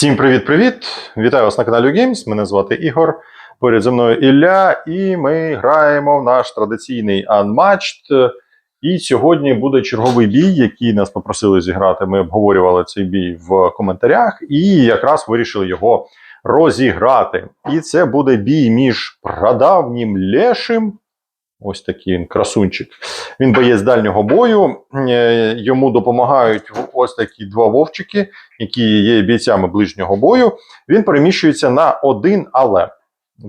Всім привіт-привіт! Вітаю вас на каналі Games. Мене звати Ігор. Поряд зі мною Ілля, і ми граємо в наш традиційний Unmatched. І сьогодні буде черговий бій, який нас попросили зіграти. Ми обговорювали цей бій в коментарях і якраз вирішили його розіграти. І це буде бій між прадавнім Лешим. Ось такий він красунчик. Він боєць дальнього бою. Е, Йому допомагають ось такі два вовчики, які є бійцями ближнього бою. Він переміщується на один але.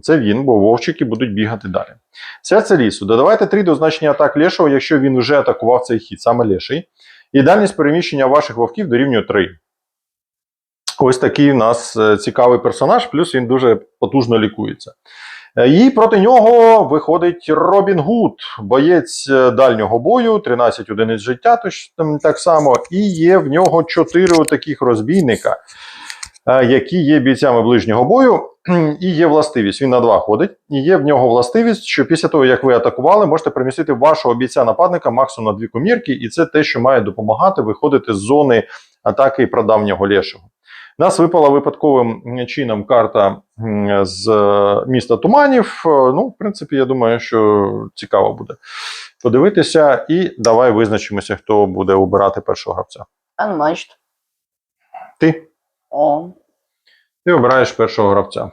Це він, бо вовчики будуть бігати далі. Серце лісу. Додавайте 3 до значення атак лешого, якщо він вже атакував цей хід, саме леший. І дальність переміщення ваших вовків дорівнює 3. Ось такий у нас е, цікавий персонаж, плюс він дуже потужно лікується. Е, І проти нього виходить Робін Гуд, боєць е, дальнього бою, 13 одиниць життя, тож так само, і є в нього 4 таких розбійника, е, які є бійцями ближнього бою, і є властивість. Він на 2 ходить, і є в нього властивість, що після того, як ви атакували, можете перемістити вашого бійця-нападника максимум на дві комірки, і це те, що має допомагати виходити з зони атаки прадавнього лешого. Нас випала випадковим чином карта з е, міста Туманів. Е, Ну, в принципі, я думаю, що цікаво буде подивитися. І давай визначимося, хто буде обирати першого гравця. Unmatched. Ти. О. Ти обираєш першого гравця.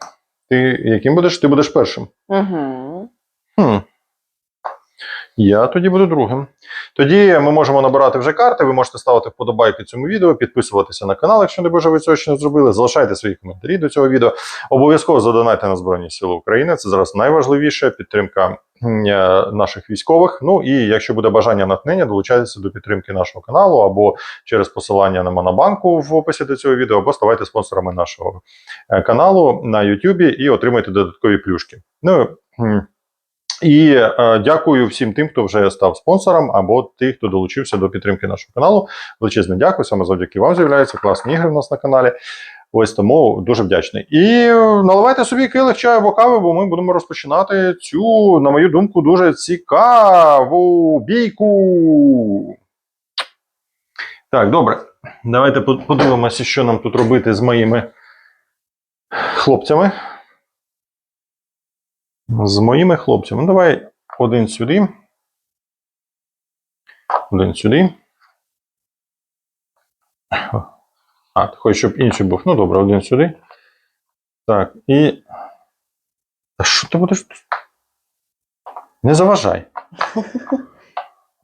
Ти яким будеш? Ти будеш першим. Угу. Хм. Я тоді буду другим. Тоді ми можемо набирати вже карти. Ви можете ставити вподобайки цьому відео, підписуватися на канал, якщо не боже ви цього ще не зробили. Залишайте свої коментарі до цього відео. Обов'язково задонайте на Збройні Сили України. Це зараз найважливіше підтримка е, наших військових. Ну і якщо буде бажання натхнення, долучайтеся до підтримки нашого каналу або через посилання на Монобанку в описі до цього відео, або ставайте спонсорами нашого е, каналу на YouTube і отримайте додаткові плюшки. Ну і е, дякую всім тим, хто вже став спонсором, або тих, хто долучився до підтримки нашого каналу. Величезне дякую. Саме завдяки вам з'являються класні ігри в нас на каналі. Ось тому дуже вдячний. І е, наливайте собі килих чаю або кави, бо ми будемо розпочинати цю, на мою думку, дуже цікаву бійку. Так, добре. Давайте подивимося, що нам тут робити з моїми хлопцями. З моїми хлопцями. Ну, давай один сюди. Один сюди. А, ти хочеш, щоб інший був. Ну добре, один сюди. Так, і. Та що ти будеш? Не заважай.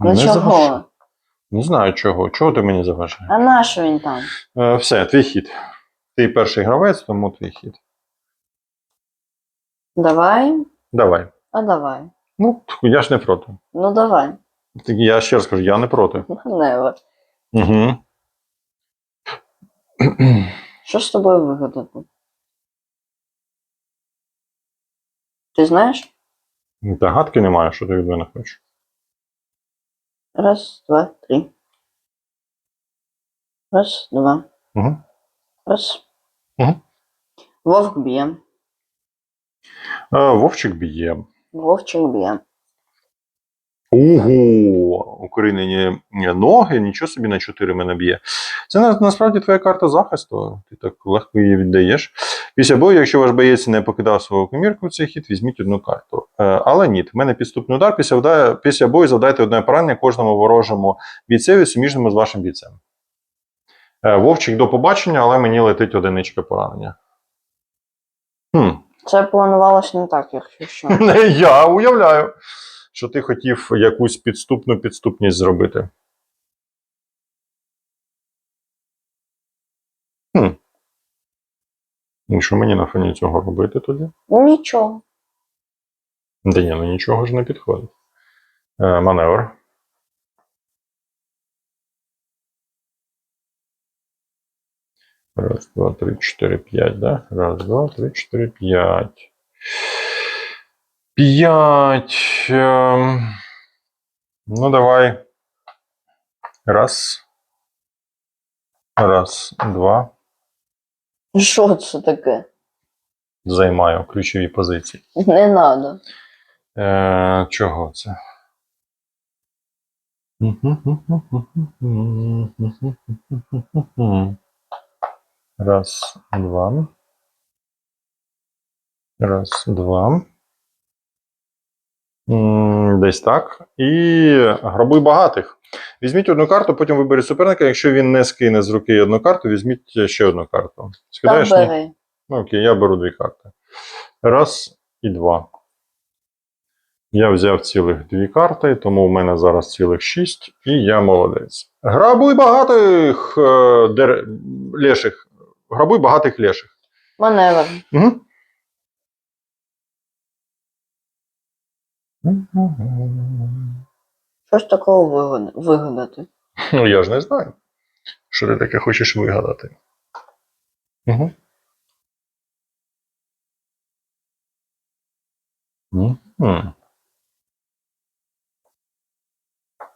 Ну Не заважай. Не знаю чого. Чого ти мені заважаєш? А на що він там? Е, все, твій хід. Ти перший гравець, тому твій хід. Давай. Давай. А давай. Ну, я ж не проти. Ну давай. Так Я ще раз кажу, я не проти. Never. Угу. Що з тобою вигадати? Ти знаєш? Та гадки немає, що ти від мене хочеш. Раз, два, три. Раз, два. Угу. Раз. Мгм. Вовк б'є. Вовчик б'є. Вовчик б'є. Ого! Укорінені ноги, нічого собі на 4 мене б'є. Це на, насправді твоя карта захисту. Ти так легко її віддаєш. Після бою, якщо ваш боєць не покидав свого комірку в цей хід, візьміть одну карту. Е, але ні, в мене підступний удар. Після, після бою завдайте одне поранення кожному ворожому бійцеві суміжному з вашим бійцем. Е, Вовчик до побачення, але мені летить одиничка поранення. Хм. Це планувалось не так, якщо що. Не я уявляю, що ти хотів якусь підступну підступність зробити. Хм. І що мені на фоні цього робити тоді? Нічого. Та ні, ну нічого ж не підходить. Е, маневр. Раз, два, три, чотири, п'ять, да? Раз, два, три, чотири, п'ять. П'ять. Ну, давай. Раз. Раз, два. Що це таке? Займаю ключові позиції. Не надо. Е, чого це? Раз, два. Раз, два. Десь так. І грабуй багатих. Візьміть одну карту, потім виберіть суперника. Якщо він не скине з руки одну карту, візьміть ще одну карту. Скидаєш? Ні? бери. Ну, окей, я беру дві карти. Раз і два. Я взяв цілих дві карти, тому в мене зараз цілих шість, і я молодець. Грабуй багатих е, дер... леших. Грабуй багатих леших. Маневр. Угу. Що ж такого вигадати? Ну, я ж не знаю. Що ти таке хочеш вигадати. Угу. Угу.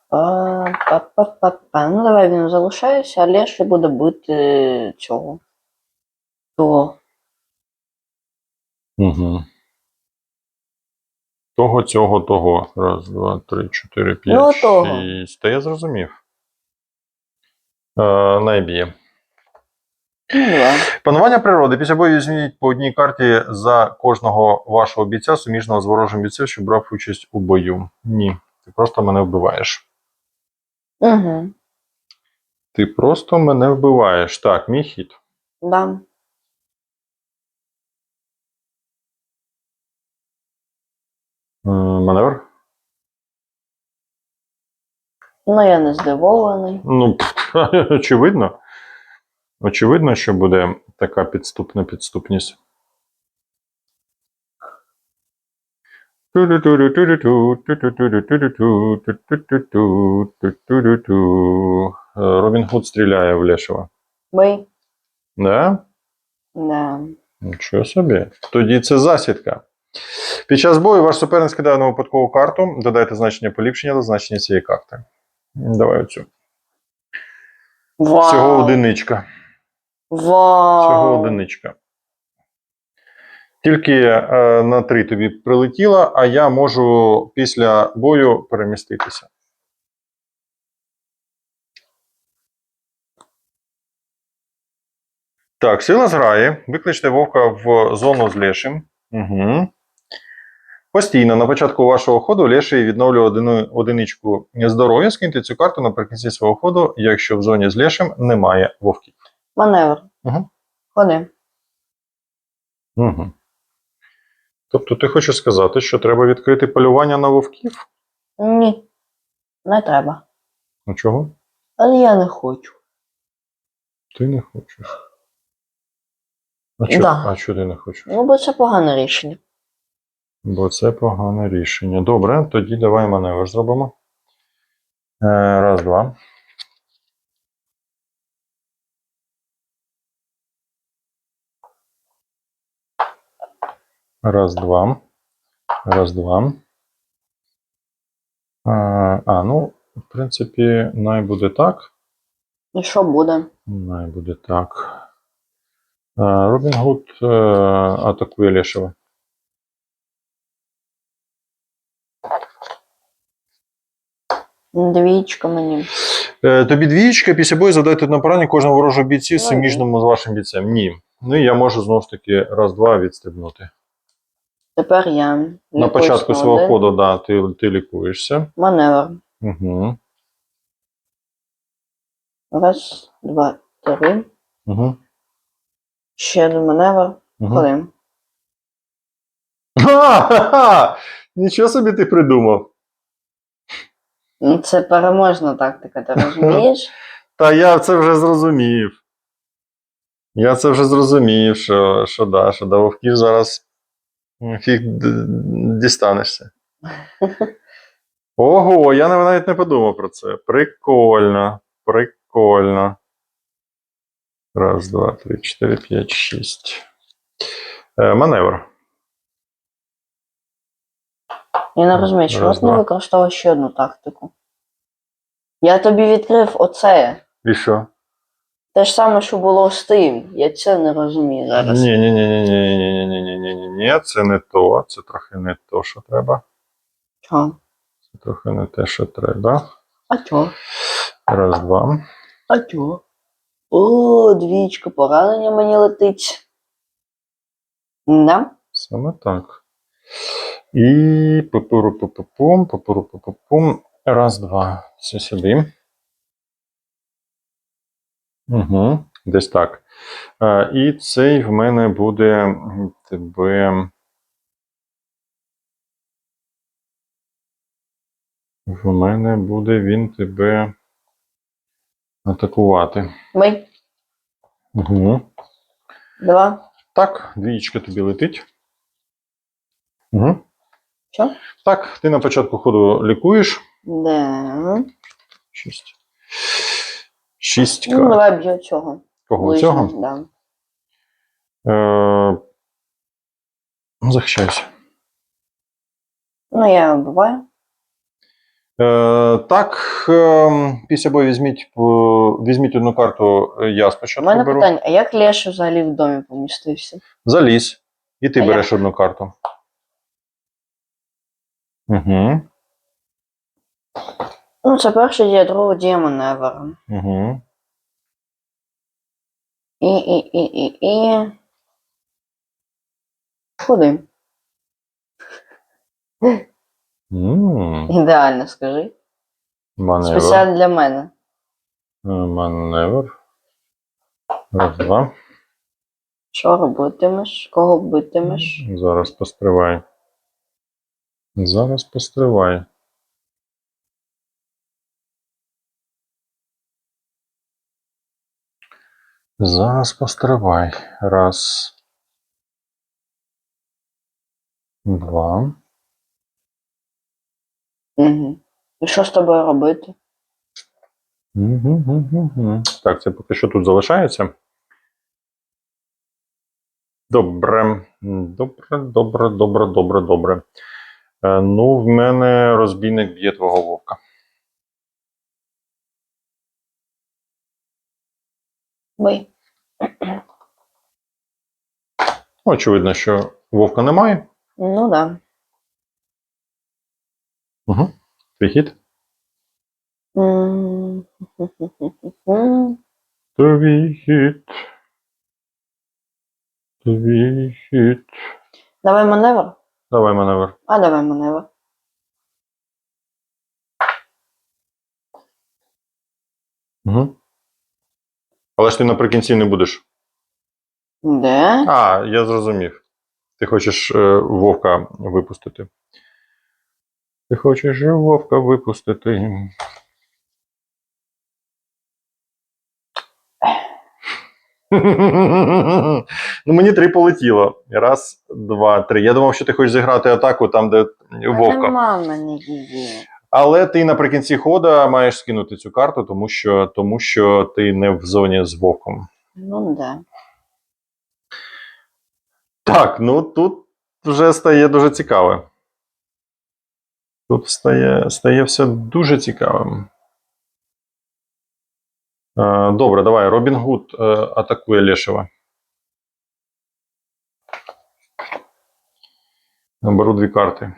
Па-па-па-па-па. Ну, давай він залишається, а Леший буде бити цього. Того. Угу. Того, цього, того. Раз, два, три, чотири, п'ять, Ну, того. шість. Та я зрозумів. Е, найб'є. Ну. Панування природи. Після бою візьміть по одній карті за кожного вашого бійця, суміжного з ворожим бійцем, що брав участь у бою. Ні. Ти просто мене вбиваєш. Угу. Ти просто мене вбиваєш. Так, мій хід. Да. Маневр. Ну, я не здивований. Ну, очевидно. Очевидно, що буде така підступна підступність. Е, Робін Гуд стріляє в Лешева. Бий. Да? Да. Нічого собі. Тоді це засідка. Під час бою ваш суперник скидає на випадкову карту. Додайте значення поліпшення до значення цієї карти. Давай оцю. Вау. Всього одиничка. Вау. Всього одиничка. Тільки е, на три тобі прилетіло, а я можу після бою переміститися. Так, сила зграє. Викличте вовка в зону з лешим. Угу. Постійно на початку вашого ходу леший відновлює одину, одиничку здоров'я. Скиньте цю карту наприкінці свого ходу, якщо в зоні з лешим немає вовків. Маневр. Угу. Ходи. Угу. Тобто ти хочеш сказати, що треба відкрити полювання на вовків? Ні. Не треба. Ну чого? Але я не хочу. Ти не хочеш. А чого Да. ти не хочеш? Ну, бо це погане рішення. Бо це погане рішення. Добре, тоді давай маневр зробимо. Е, раз, два. Раз, два. Раз, два. А, а, ну, в принципі, най буде так. І що буде? Най буде так. Е, Робін Гуд е, атакує Лешева. Двічка мені. Е, Тобі двічка, після бою задайте на поранення кожного ворожого бійці Ну, суміжному з вашим бійцем. Ні. Ну і я можу знову ж таки раз-два відстрибнути. Тепер я. на початку на свого ходу, да, ти, ти лікуєшся. Маневр. Угу. Раз, два, три. Угу. Ще один маневр. Угу. Ха-ха-ха! Нічого собі ти придумав. Ну, це переможна тактика, ти розумієш? Та я це вже зрозумів. Я це вже зрозумів, що, що да, що до вовків зараз фіг дістанешся. Ого, я навіть не подумав про це. Прикольно. Прикольно. Раз, два, три, чотири, п'ять, шість. Е, маневр. Я не розумію, чому ти не два. ще одну тактику? Я тобі відкрив оце. І що? Те ж саме, що було з тим. Я це не розумію зараз. Ні, ні, ні, ні, ні, ні, ні, ні, ні, ні, ні, ні, це не то. Це трохи не то, що треба. Чого? Це трохи не те, що треба. А чого? Раз, два. А чого? О, двічка, поранення мені летить. Да? Саме так. І папуру папупум, папуру папупум. Раз, два. Це сюди. Угу. Десь так. Е, і цей в мене буде тебе. В мене буде він тебе атакувати. Бий. Угу. Два. Так, двієчка тобі летить. Угу. Що? Так, ти на початку ходу лікуєш. Да. Шість. Шість Ну, давай б'ю цього. Кого Ближнього, цього? Да. Е, ну, захищаюся. Ну, я вбиваю. Е, так, е, після бою візьміть, е, візьміть одну карту, е, я У спочатку мене беру. питання, а як Леша взагалі в домі помістився? Залізь. І ти А береш одну карту. Угу. Ну, це перша дія, друга дія маневра. Угу. І, і, і, і, і. Куди? Ідеально, скажи. Маневр. Спеціально для мене. Е, Маневр. Раз, два. Що робитимеш? Кого битимеш? Зараз постривай. Зараз постривай. Зараз постривай. Раз. Два. Угу. І що з тобою робити? Мгм-гм-гм-гм. Так, це поки що тут залишається. Добре. Добре, добре, добре, добре, добре. Е, ну, в мене розбійник б'є твого вовка. Бий. Очевидно, що вовка немає. Ну да. Угу. Твій хід? Твій хід. Твій хід. Давай маневр. Давай маневр. А давай маневр. Угу. Але ж ти наприкінці не будеш. Де? А, я зрозумів. Ти хочеш е, вовка випустити. Ти хочеш вовка випустити. ну, мені три полетіло. Раз, два, три. Я думав, що ти хочеш зіграти атаку там, де вовка. Нема в мене її. Але ти наприкінці хода маєш скинути цю карту, тому що, тому що ти не в зоні з вовком. Ну да. Так, ну тут вже стає дуже цікаве. Тут стає, стає все дуже цікавим. Е, добре, давай. Робін Гуд е, атакує Лешева. Беру дві карти.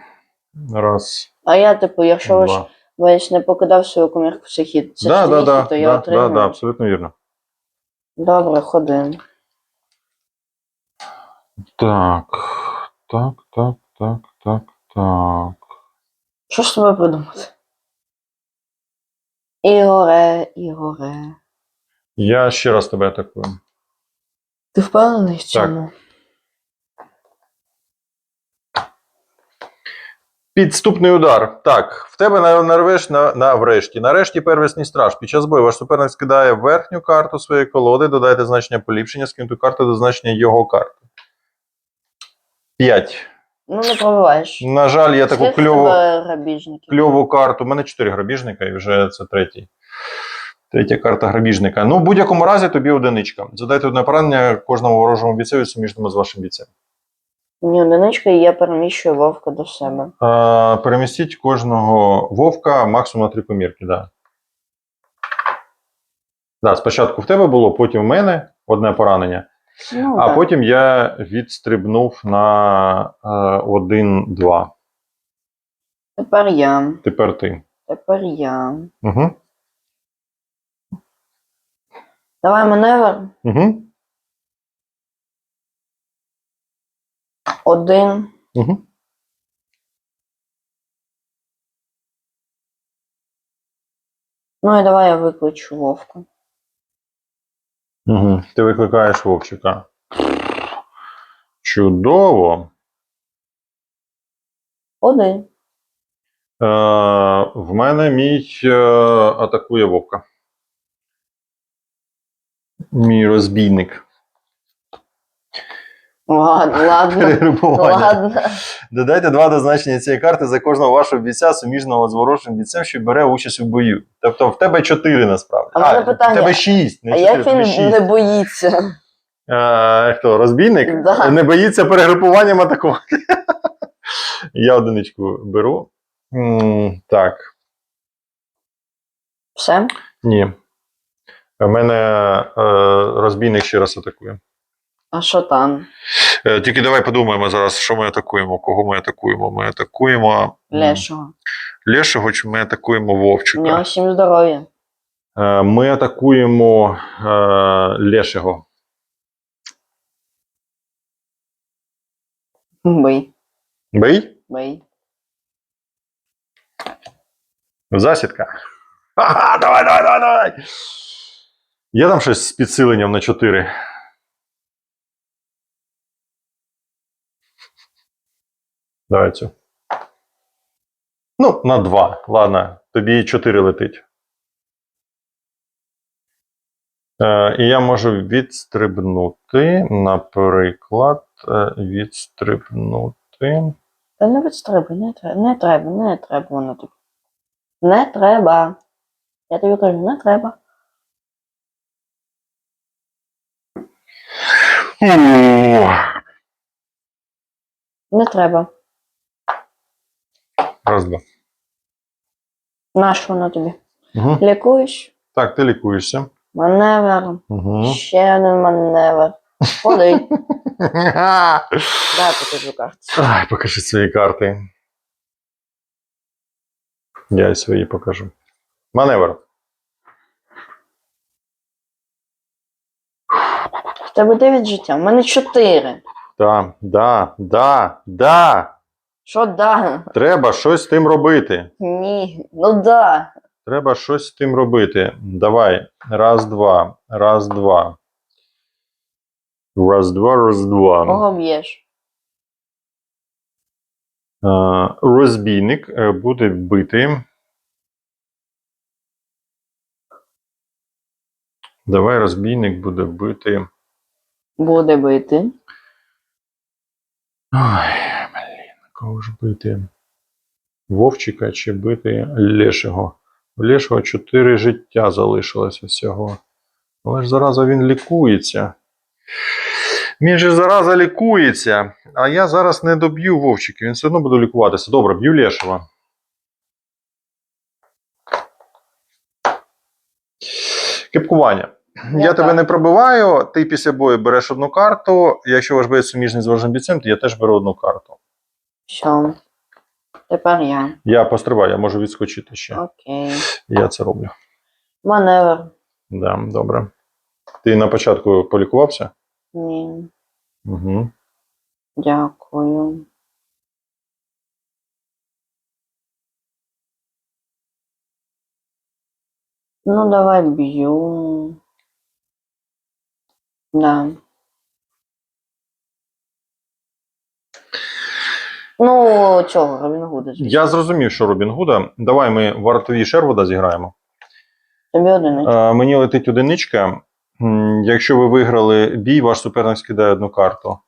Раз, А я, типу, якщо ваш два. весь не покидав свою комірку в цей хід, це Да, да, да, то я да, да, отримую. да, абсолютно вірно. Добре, ходи. Так, так, так, так, так, так. Що ж з тобою придумати? Ігоре, Ігоре. Я ще раз тебе атакую. Ти впевнений в цьому? Підступний удар. Так, в тебе нарвеш на, на врешті. Нарешті первісний страж. Під час бою ваш суперник скидає верхню карту своєї колоди, додайте значення поліпшення, скинуту карту до значення його карти. 5. Ну, не пробиваєш. На жаль, я таку кльову, кльову карту. У мене 4 грабіжника, і вже це третій. Третя карта грабіжника. Ну, в будь-якому разі тобі одиничка. Задайте одне поранення кожному ворожому бійцеві суміжному з вашим бійцем. Мені одиничка, і я переміщую вовка до себе. А, перемістіть кожного вовка максимум на три комірки, да. Да, спочатку в тебе було, потім в мене одне поранення, Ну, а так. потім я відстрибнув на е, один-два. Тепер я. Тепер ти. Тепер я. Угу. Давай маневр. Угу. Один. Угу. Ну і давай я викличу Вовку. Угу. Ти викликаєш Вовчика. Чудово. Один. Е, в мене мій е, атакує Вовка. Мій розбійник. Ладно, ладно. Ладно. Додайте два до значення цієї карти за кожного вашого бійця, суміжного з ворожим бійцем, що бере участь у бою. Тобто в тебе чотири насправді. А мене питання, в тебе шість. Не А як він не боїться? Е, хто, розбійник? Да. Не боїться перегрупуванням атакувати. Я одиничку беру. М, так, Все? ні. Мене е, розбійник ще раз атакує. А що там? Е, тільки давай подумаємо зараз, що ми атакуємо, кого ми атакуємо. Ми атакуємо Лешого. Лешого, чи ми атакуємо У нього всім здоров'я. Е, Ми атакуємо е, Лешого. Бий. Бий? Бий. Засідка. Ага, давай, давай, давай, давай. Є там щось з підсиленням на 4. Давай цю. Ну, на 2. Ладно, тобі 4 летить. Е, і я можу відстрибнути, наприклад, е, відстрибнути. Та не відстрибуй, не треба, не треба, не треба воно тобі. Не треба. Я тобі кажу, не треба. Не треба. Раз, два. Нащо воно тобі? Угу. Лікуєш? Так, ти лікуєшся. Маневр. Угу. Ще один маневр. Ходи. Дай покажу карту. Ай, покажи свої карти. Я й свої покажу. Маневр. В тебе 9 життя, в мене 4. Да, да, да, да. Що да? Треба щось з тим робити. Ні. Ну да. Треба щось з тим робити. Давай. Раз, два. Раз, два. Раз, два, раз, два. Кого б'єш? Е, Розбійник е, буде бити. Давай розбійник буде бити. Буде бити. Ой, блін, кого ж бити? Вовчика чи бити Лешого? У Лешого чотири життя залишилося всього. Але ж зараза він лікується. Він же зараза лікується. А я зараз не доб'ю Вовчика, він все одно буде лікуватися. Добре, б'ю Лешого. Кипкування. Я Я тебе так. не пробиваю, ти після бою береш одну карту. Якщо ваш боєць суміжний з ворожим бійцем, то я теж беру одну карту. Що? Тепер я. Я пострибаю, я можу відскочити ще. Окей. Я це роблю. Маневр. Да, добре. Ти на початку полікувався? Ні. Угу. Дякую. Ну, давай б'ю. Да. Ну, чого, Робін Гуда. звісно. Я зрозумів, що Робін Гуда. Давай ми вартові Шервуда зіграємо. Тобі один. Е, мені летить одиничка. М, Якщо ви виграли бій, ваш суперник скидає одну карту.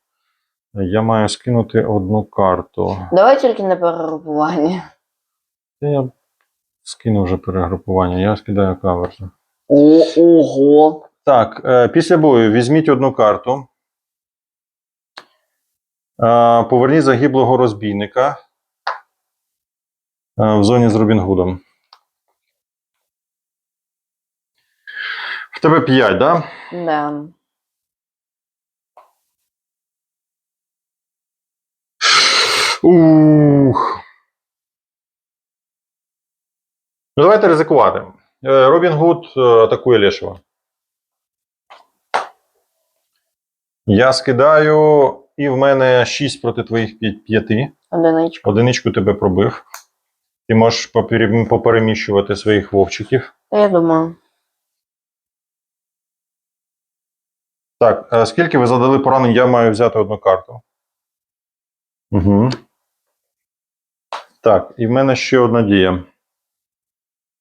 Я маю скинути одну карту. Давай тільки на перегрупування. Та Я скину вже перегрупування, я скидаю каверсу. О, ого. Так, е, після бою візьміть одну карту. Е, Поверніть загиблого розбійника е, в зоні з Робінгудом. В тебе 5, да? Да. Ух. Ну, давайте ризикувати. Робін Гуд атакує Лешева. Я скидаю, і в мене 6 проти твоїх 5. Одиничка. Одиничку тебе пробив. Ти можеш попері- попереміщувати своїх вовчиків. Я думаю. Так, скільки ви задали поранень, я маю взяти одну карту. Угу. Так, і в мене ще одна дія.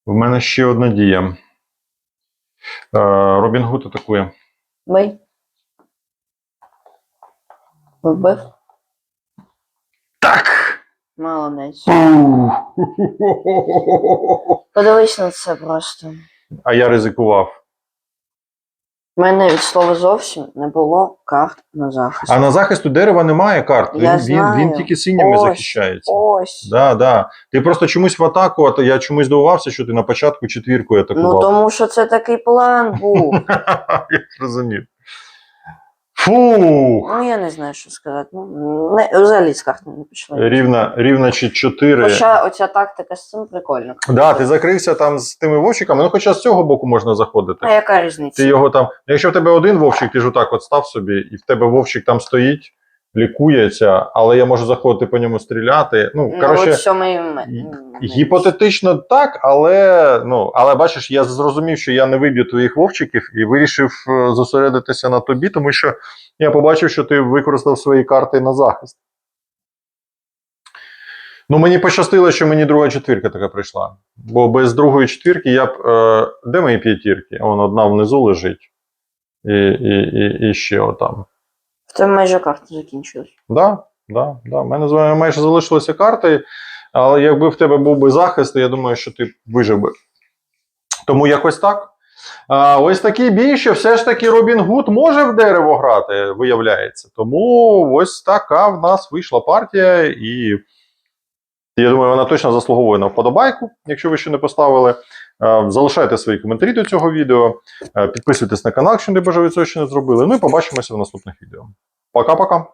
В мене ще одна дія. Е, Робін Гуд атакує. Бий. Вбив. Так! Молодець. Подивись на це просто. А я ризикував. У мене від слова зовсім не було карт на захист. А на захисту дерева немає карт. Він, Я він, знаю. він тільки синіми Ось. захищається. Ось. Да, да. Ти просто чомусь в атаку, а то я чомусь здивувався, що ти на початку четвіркою атакував. Ну тому що це такий план був. Я зрозумів. Фух! Ну я не знаю, що сказати. Ну, не, взагалі з карти не пішли. Рівна, рівна чи 4. Хоча оця тактика з цим прикольна. Да, ти закрився там з тими вовчиками, ну хоча з цього боку можна заходити. А яка різниця? Ти його там. Якщо в тебе один вовчик, ти ж отак от став собі, і в тебе вовчик там стоїть, лікується, але я можу заходити по ньому стріляти. Ну, Ну, коротше, от в цьому і м- гі- м- гіпотетично так, але ну, але бачиш, я зрозумів, що я не виб'ю твоїх вовчиків і вирішив е, зосередитися на тобі, тому що я побачив, що ти використав свої карти на захист. Ну, мені пощастило, що мені друга четвірка така прийшла. Бо без другої четвірки я б. Е, де мої п'ятірки? Вон одна внизу лежить. І, і, і, і ще отам. Тебе майже карти закінчились. Да, да, да. У мене з вами майже залишилися карти, але якби в тебе був би захист, то я думаю, що ти вижив би. Тому якось так. А, ось такий бій, що все ж таки Робін Гуд може в дерево грати, виявляється. Тому ось така в нас вийшла партія, і я думаю, вона точно заслуговує на вподобайку, якщо ви ще не поставили. Е, Залишайте свої коментарі до цього відео, Е, підписуйтесь на канал, якщо не бажаю цього ще не зробили. Ну і побачимося в наступних відео. Пока-пока.